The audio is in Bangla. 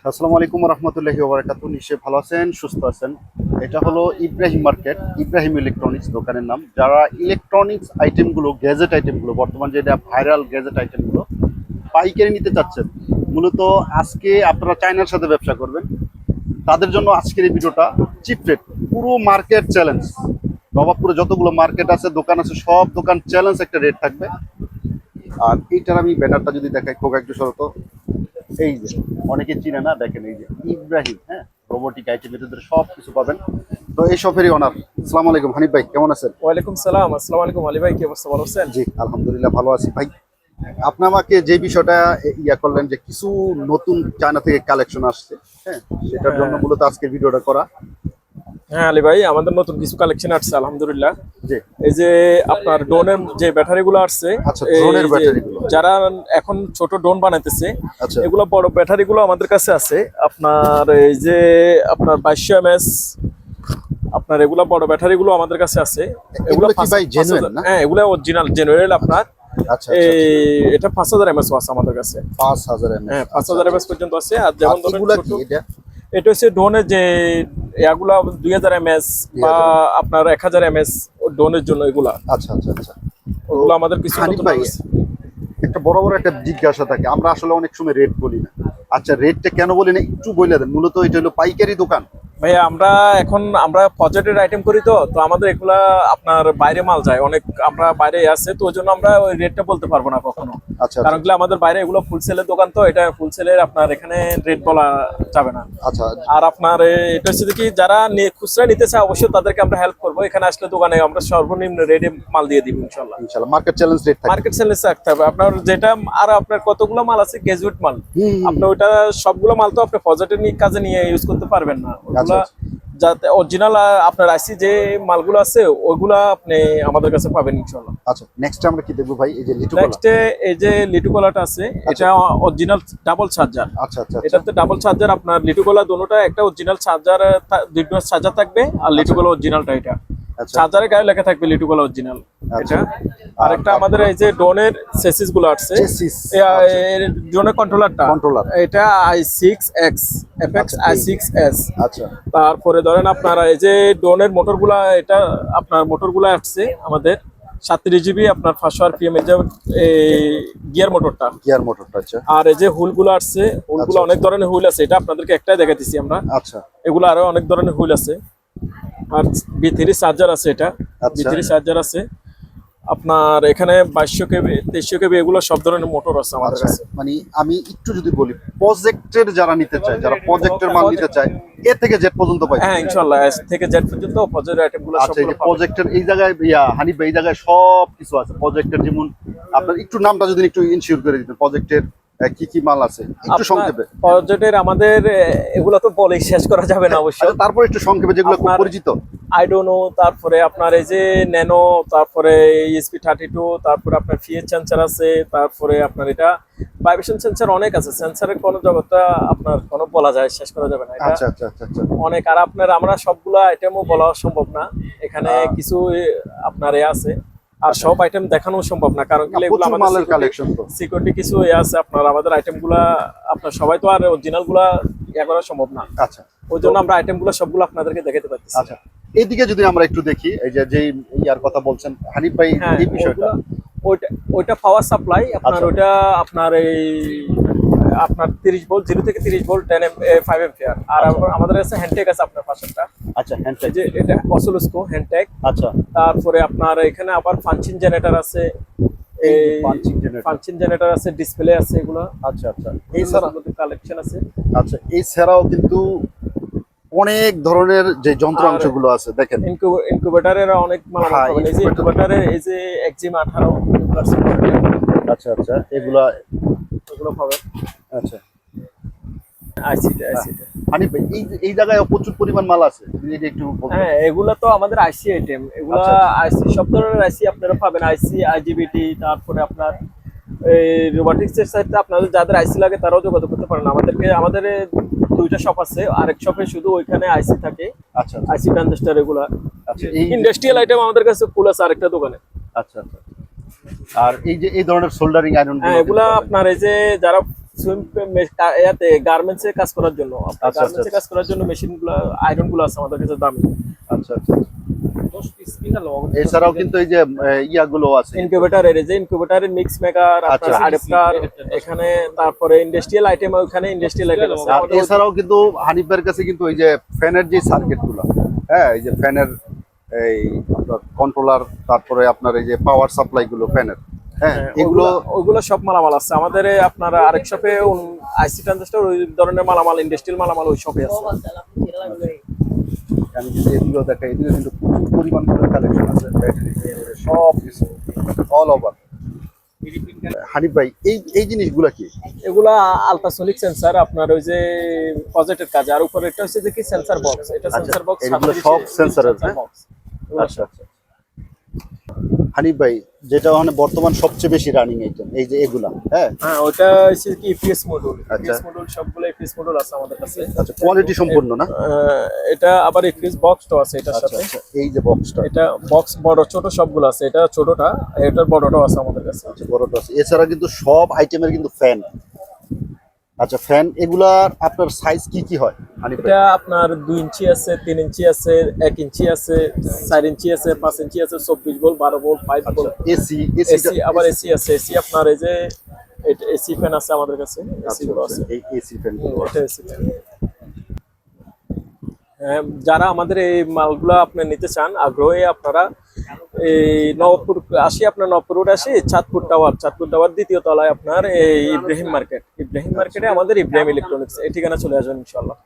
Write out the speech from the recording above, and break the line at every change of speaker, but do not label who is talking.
আসসালামু আলাইকুম রহমতুল্লাহি ওবরাকাতু নিশ্চয়ই ভালো আছেন, সুস্থ আছেন? এটা হলো ইব্রাহিম মার্কেট, ইব্রাহিম ইলেকট্রনিক্স দোকানের নাম। যারা ইলেকট্রনিক্স আইটেমগুলো, গ্যাজেট আইটেমগুলো, বর্তমান যেটা ভাইরাল গ্যাজেট আইটেমগুলো, পাইকারি নিতে চাচ্ছেন, মূলত আজকে আপনারা চায়নার সাথে ব্যবসা করবেন। তাদের জন্য আজকের এই ভিডিওটা চিপ রেট, পুরো মার্কেট চ্যালেঞ্জ। নবাবপুরে যতগুলো মার্কেট আছে, দোকান আছে, সব দোকান চ্যালেঞ্জ একটা রেট থাকবে। আর এইটার আমি ব্যানারটা যদি দেখাই খুব একটু শরত এই যে অনেকে চিনে না দেখেন এই যে ইব্রাহিম হ্যাঁ? রোবোটিক আইটেম এদের সব কিছু পাবেন। তো এই শপেরই অনার আসসালামু আলাইকুম হানিফ ভাই কেমন আছেন?
ওয়ালাইকুম সালাম আসসালামু আলাইকুম আলী ভাই কি অবস্থা ভালো আছেন?
জি আলহামদুলিল্লাহ ভালো আছি। ভাই আপনি আমাকে যে বিষয়টা ইয়া করলেন যে কিছু নতুন চায়না থেকে কালেকশন আসছে হ্যাঁ? সেটার জন্য মূলত আজকে ভিডিওটা করা।
হ্যাঁ আলী ভাই আমাদের নতুন কিছু কালেকশন আসছে আলহামদুলিল্লাহ।
জি।
এই যে আপনার ড্রোনের যে ব্যাটারি গুলো আসছে
আচ্ছা।
যারা এখন ছোট ড্রোন বানাইতেছে
আচ্ছা।
এগুলো বড় ব্যাটারি গুলো আমাদের কাছে আছে। আপনার এই যে আপনার বাইশশো এম এস আপনার এগুলা বড় ব্যাটারি গুলো আমাদের কাছে আছে।
এগুলো?
হ্যাঁ এগুলো অরিজিনাল জেনুয়েল আপনার।
আচ্ছা
এটা পাঁচ হাজার এম এস আছে আমাদের কাছে।
পাঁচ হাজার
হ্যাঁ পাঁচ হাজার এম এস পর্যন্ত আছে। আর যেমন
এটা
হচ্ছে ড্রোনের যে এগুলা দুই হাজার এম এস বা আপনার এক হাজার এম এস ড্রোনের জন্য এগুলা।
আচ্ছা আচ্ছা আচ্ছা।
ওগুলো আমাদের কিছু
একটা বড় বড় একটা জিজ্ঞাসা থাকে। আমরা আসলে অনেক সময় রেট বলি না। আচ্ছা রেটটা কেন বলি না? একটু বলে দেন। মূলত এটা হলো পাইকারি দোকান।
ভাইয়া আমরা এখন আমরা পজেটেড আইটেম করি তো তো আমাদের এগুলা আপনার বাইরে মাল যায় অনেক আমরা বাইরে আছে তো ওই জন্য আমরা ওই রেটটা বলতে পারব না কখনো।
আচ্ছা
কারণ কি আমাদের বাইরে এগুলো ফুল সেলের দোকান তো এটা ফুল সেলের আপনার এখানে রেট বলা যাবে না।
আচ্ছা।
আর আপনার এটা হচ্ছে কি যারা খুচরা নিতে চায় অবশ্যই তাদেরকে আমরা হেল্প করব এখানে আসলে দোকানে আমরা সর্বনিম্ন রেটে মাল দিয়ে দিব ইনশাল্লাহ
ইনশাআল্লাহ মার্কেট চ্যালেঞ্জ রেট
মার্কেট সেলেস রাখতে হবে। আপনার যেটা আর আপনার কতগুলো মাল আছে গ্যাজুয়েট মাল। আপনি ওইটা সবগুলো মাল তো আপনি পজিটিভ কাজে নিয়ে ইউজ করতে পারবেন না।
আচ্ছা।
যাতে অরিজিনাল আপনার আইসি যে মালগুলো আছে ওইগুলা আপনি আমাদের কাছে পাবেন ইনশাআল্লাহ।
আচ্ছা নেক্সট আমরা কি দেখব ভাই? এই যে লিটু
নেক্সট এই যে লিটু কলাটা আছে এটা অরিজিনাল ডাবল চার্জার
আচ্ছা আচ্ছা আচ্ছা।
এটাতে ডাবল চার্জার আপনার লিটু কলা দুটোটা একটা অরিজিনাল চার্জার দুটো চার্জার থাকবে আর লিটু কলা অরিজিনালটা এটা।
আচ্ছা
চার্জারের গায়ে লেখা থাকবে লিটু কলা অরিজিনাল
আচ্ছা।
এটা। আরেকটা আমাদের এই যে ড্রোনের সেসিসগুলো আসছে।
চেসিস
ড্রোনের কন্ট্রোলারটা
কন্ট্রোলার
এটা আই সিক্স এক্স এফএক্স
আচ্ছা,
আই সিক্স এস
আচ্ছা।
তারপরে ধরেন আপনার এই যে ড্রোনের মোটরগুলা এটা আপনার মোটরগুলা আসছে আমাদের সাতত্রিশ জিবি আপনার পাঁচশো আর পিএম এর যে গিয়ার মোটরটা
গিয়ার মোটরটা আচ্ছা।
আর এই যে হুলগুলো আসছে হুলগুলো
আচ্ছা,
অনেক ধরনের হুইল আছে এটা আপনাদেরকে একটাই দেখাতেছি আমরা।
আচ্ছা।
এগুলো আরও অনেক ধরনের হুইল আছে। আর বি থ্রি চার্জার আছে এটা। বি থ্রি চার্জার আছে। আপনার এখানে বাইশশো কেবি তেইশশো কেবি এগুলো সব ধরনের মোটর আছে আমাদের
আচ্ছা
কাছে।
মানে আমি একটু যদি বলি প্রজেক্টের যারা নিতে চায় যারা প্রজেক্টের মাল নিতে চায় এ থেকে জেড পর্যন্ত পাই
হ্যাঁ ইনশাল্লাহ এস থেকে জেড পর্যন্ত পজের
আইটেমগুলো এই
সবগুলো
যে
পাবেন।
প্রজেক্টের এই জায়গায় ইয়া হানিফ এই জায়গায় সব কিছু আছে। প্রজেক্টের যেমন আপনার একটু নামটা যদি একটু ইনশিওর করে দিতেন প্রজেক্টের কি কি মাল আছে? একটু সংক্ষেপে।
আমাদের এগুলো তো বলে শেষ করা যাবে না
আচ্ছা তারপর একটু সংক্ষেপে যেগুলো খুব পরিচিত।
আইডোনো তারপরে আপনার এই যে ন্যানো তারপরে ইএসপি থার্টি টু তারপরে আপনার ফিএস সেন্সার আছে তারপরে আপনার এটা ভাইব্রেশন সেন্সার অনেক আছে। সেন্সারের কোনো জগৎটা আপনার কোনো বলা যায় শেষ করা যাবে না।
আচ্ছা আচ্ছা আচ্ছা আচ্ছা।
অনেক। আর আপনার আমরা সবগুলো আইটেমও বলা সম্ভব না। এখানে কিছু আপনার এ আছে। আর সব আইটেম দেখানো সম্ভব না কারণ এগুলো আমাদের
কালেকশন তো।
সিকিউরিটি কিছু আছে আপনার আমাদের আইটেমগুলা আপনার সবাই তো আর অরিজিনালগুলা ইয়ে করা সম্ভব না।
আচ্ছা।
ওই জন্য আমরা আইটেমগুলো সবগুলো আপনাদেরকে দেখাতে পারতেছি।
আচ্ছা। এইদিকে যদি আমরা একটু দেখি এই যে যেই ইয়ার কথা বলছেন হানিফ ভাই
হ্যাঁ
এই বিষয়টা?
ওইটা ওইটা পাওয়ার সাপ্লাই আপনার
আচ্ছা।
ওইটা আপনার এই আপনার তিরিশ ভোল্ট জিরো থেকে তিরিশ volt ten M five ampere আর
আচ্ছা।
আমাদের আছে হ্যান্ডটেক আছে আপনার পাশেরটা।
আচ্ছা হ্যান্ড
এই যে এটা অসোলোস্কো হ্যান্ডটেক
আচ্ছা।
তারপরে আপনার এখানে আবার ফাংশন জেনারেটর আছে। এই ফাংশন জেনারেটর আছে ডিসপ্লে আছে এগুলো।
আচ্ছা আচ্ছা।
এছাড়া কালেকশন আছে।
আচ্ছা এই এছাড়াও কিন্তু অনেক ধরনের যে যন্ত্রাংশগুলো আছে দেখেন।
ইনকিউবেটরের অনেক মাল
হ্যাঁ,
এই যে। ইনকিউবেটরের এই যে এক্সিম আঠারো এগুলো আছে,
আচ্ছা আচ্ছা এগুলা
পাবেন
আচ্ছা।
আইসিটা আইসিটা
হানিফ এই এই জায়গায় প্রচুর পরিমাণ মাল আছে। যদি একটু
হ্যাঁ এগুলা তো আমাদের আইসি আইটেম এগুলা
আচ্ছা,
আইসি সব ধরনের আইসি আপনারা পাবেন। আইসি আইজিবিটি তারপরে আপনার এই আপনাদের যাদের আইসি লাগে তারাও যোগাযোগ করতে পারেন। আমাদেরকে আমাদের দুইটা শপ আছে। আরেক শপে শুধু ওইখানে আইসি থাকে।
আচ্ছা আচ্ছা,
আইসি ট্রানজিস্টার এগুলা।
আচ্ছা
ইন্ডাস্ট্রিয়াল আইটেম আমাদের কাছে ফুল আছে আরেকটা দোকানে।
আচ্ছা আচ্ছা। আর এই যে এই ধরনের সোল্ডারিং আয়রন
হ্যাঁ এগুলা আপনার এই যে যারা সুইম ইয়াতে গার্মেন্টসে কাজ করার জন্য
আচ্ছা,
গার্মেন্টসে
আচ্ছা।
কাজ করার জন্য আয়রন আছে আমাদের কাছে দামি
আচ্ছা আচ্ছা এছাড়াও কিন্তু এই যে ইয়াগুলো আছে
ইনকিউবেটরের এই যে ইনকিউবেটরের মিক্স মেকার। অ্যাডাপ্টার এখানে তারপরে ইন্ডাস্ট্রিয়াল আইটেম ওখানে ইন্ডাস্ট্রিয়াল আইটেম আছে
এছাড়াও কিন্তু হানিফের কাছে কিন্তু ওই যে ফ্যানের যে সার্কিটগুলো হ্যাঁ এই যে ফ্যানের এই আপনার কন্ট্রোলার তারপরে আপনার এই যে পাওয়ার সাপ্লাই গুলো ফ্যানের হ্যাঁ এগুলো
ওগুলো ওগুলো সব মালামাল আছে। আমাদের আপনার আরেক শপে আইসি ট্রানজিস্টর ওই ধরনের মালামাল ইন্ডাস্ট্রিয়াল মালামাল ওই শপে আছে।
আমি যদি এগুলো দেখাই এগুলো কিন্তু প্রচুর পরিমাণ করে কালেকশন আছে ব্যাটারি সব কিছু অল ওভার হানিফ ভাই এই এই জিনিসগুলো কি?
এগুলা আলট্রাসোনিক সেন্সর আপনার ওই যে পজিটিভ কাজ। আর উপরে এটা হচ্ছে যে কি? সেন্সর বক্স এটা
আচ্ছা,
সেন্সর বক্স
সব?
বক্স
আচ্ছা আচ্ছা হানিফ ভাই যেটা মানে বর্তমান সবচেয়ে বেশি রানিং আইটেম এই যে এগুলা হ্যাঁ?
হ্যাঁ ওটা হচ্ছে কি ইপিএস মডিউল
আচ্ছা।
ইপিএস মডিউল সবগুলো ইপিএস মডিউল আছে আমাদের কাছে।
আচ্ছা কোয়ালিটি সম্পূর্ণ না?
আহ, এটা আবার ইপিএস বক্সটাও আছে এটার
আচ্ছা
সাথে।
আচ্ছা এই যে বক্সটা
এটা বক্স বড় ছোট সবগুলো আছে এটা ছোটটা এটার বড়টাও আছে আমাদের কাছে।
আচ্ছা বড়টা আছে। এছাড়া কিন্তু সব আইটেমের কিন্তু ফ্যান আচ্ছা ফ্যান এগুলার আপনার সাইজ কি কি হয়?
এটা আপনার দুই ইঞ্চি আছে তিন ইঞ্চি আছে এক ইঞ্চি আছে চার ইঞ্চি আছে পাঁচ ইঞ্চি আছে চব্বিশ ভোল্ট বারো ভোল্ট ফাইভ
আচ্ছা
ভোল্ট।
এসি
এসি আবার এসি। আছে এসি আপনার এই যে এসি ফ্যান আছে আমাদের কাছে এসি আছে।
এসি ফ্যান
এটা fan। হ্যাঁ, যারা আমাদের এই মালগুলো আপনি নিতে চান আগ্রহে আপনারা এই নবপুর আসি আপনার নবপুর রোড আসি চাঁদপুর টাওয়ার চাঁদপুর টাওয়ার দ্বিতীয় তলায় আপনার এই ইব্রাহিম মার্কেট। ইব্রাহিম মার্কেটে আমাদের ইব্রাহিম ইলেকট্রনিক্স এই ঠিকানা চলে আসবেন ইনশাল্লাহ